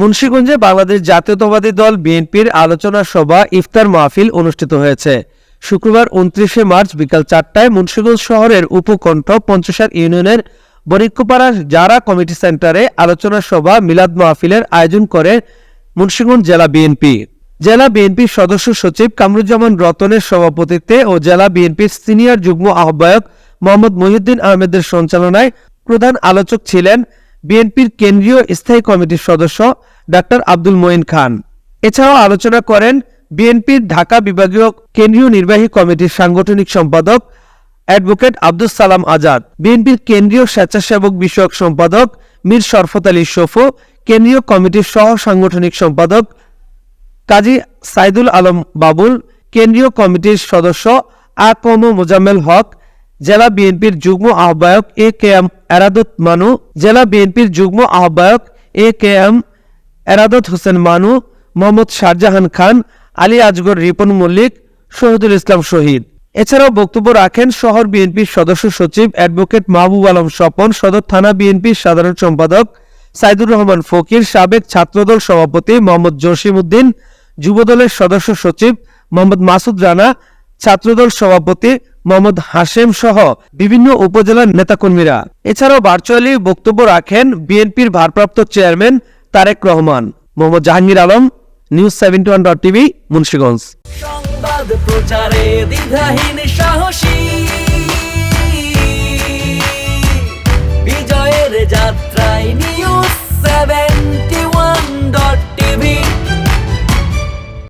মুন্সিগঞ্জে বাংলাদেশ জাতীয়তাবাদী দল বিএনপির আলোচনা সভা ইফতার মাহফিল অনুষ্ঠিত হয়েছে। শুক্রবার উনত্রিশে মার্চ বিকাল চারটায় মুন্সিগঞ্জ শহরের উপকণ্ঠ পঞ্চসার ইউনিয়নের বরিক্কপাড়া জারা কমিটি সেন্টারে আলোচনা সভা মিলাদ মাহফিলের আয়োজন করে মুন্সিগঞ্জ জেলা বিএনপি। জেলা বিএনপির সদস্য সচিব কামরুজ্জামান রতনের সভাপতিত্বে ও জেলা বিএনপির সিনিয়র যুগ্ম আহ্বায়ক মোহাম্মদ মহিউদ্দিন আহমেদের সঞ্চালনায় প্রধান আলোচক ছিলেন বিএনপির কেন্দ্রীয় স্থায়ী কমিটির সদস্য ডাক্তার আব্দুল মঈন খান। এছাড়াও আলোচনা করেন বিএনপির ঢাকা বিভাগীয় কেন্দ্রীয় নির্বাহী কমিটির সাংগঠনিক সম্পাদক অ্যাডভোকেট আব্দুল সালাম আজাদ, বিএনপির কেন্দ্রীয় স্বেচ্ছাসেবক বিষয়ক সম্পাদক মীর শরফত আলী শফু, কেন্দ্রীয় কমিটির সহ সাংগঠনিক সম্পাদক কাজী সাইদুল আলম বাবুল, কেন্দ্রীয় কমিটির সদস্য আ কম মোজাম্মেল হক জেলা বিএনপির যুগ্ম আহ্বায়ক এ কে এম এরাদত মানু, জেলা বিএনপির যুগ্ম আহ্বায়ক এ কে এম এরাদত হোসেন মানু, মোহাম্মদ শাহজাহান খান, আলী আজগর রিপন মল্লিক, শহীদুল ইসলাম শহীদ। এছাড়াও বক্তব্য রাখেন শহর বিএনপির সদস্য সচিব অ্যাডভোকেট মাহবুব আলম স্বপন, সদর থানা বিএনপির সাধারণ সম্পাদক সাইদুর রহমান ফকির, সাবেক ছাত্রদল সভাপতি মোহাম্মদ জসিম উদ্দিন, যুবদলের সদস্য সচিব মোহাম্মদ মাসুদ রানা, ছাত্রদল সভাপতি মোহাম্মদ হাশেম সহ বিভিন্ন উপজেলার নেতাকর্মীরা। এছাড়াও ভার্চুয়ালি বক্তব্য রাখেন বিএনপির ভারপ্রাপ্ত chairman Tarek Rahman. Mohammad Jahangir Alam, news seventy one dot TV, Munshiganj. যাত্রায় নিউজ সেভেন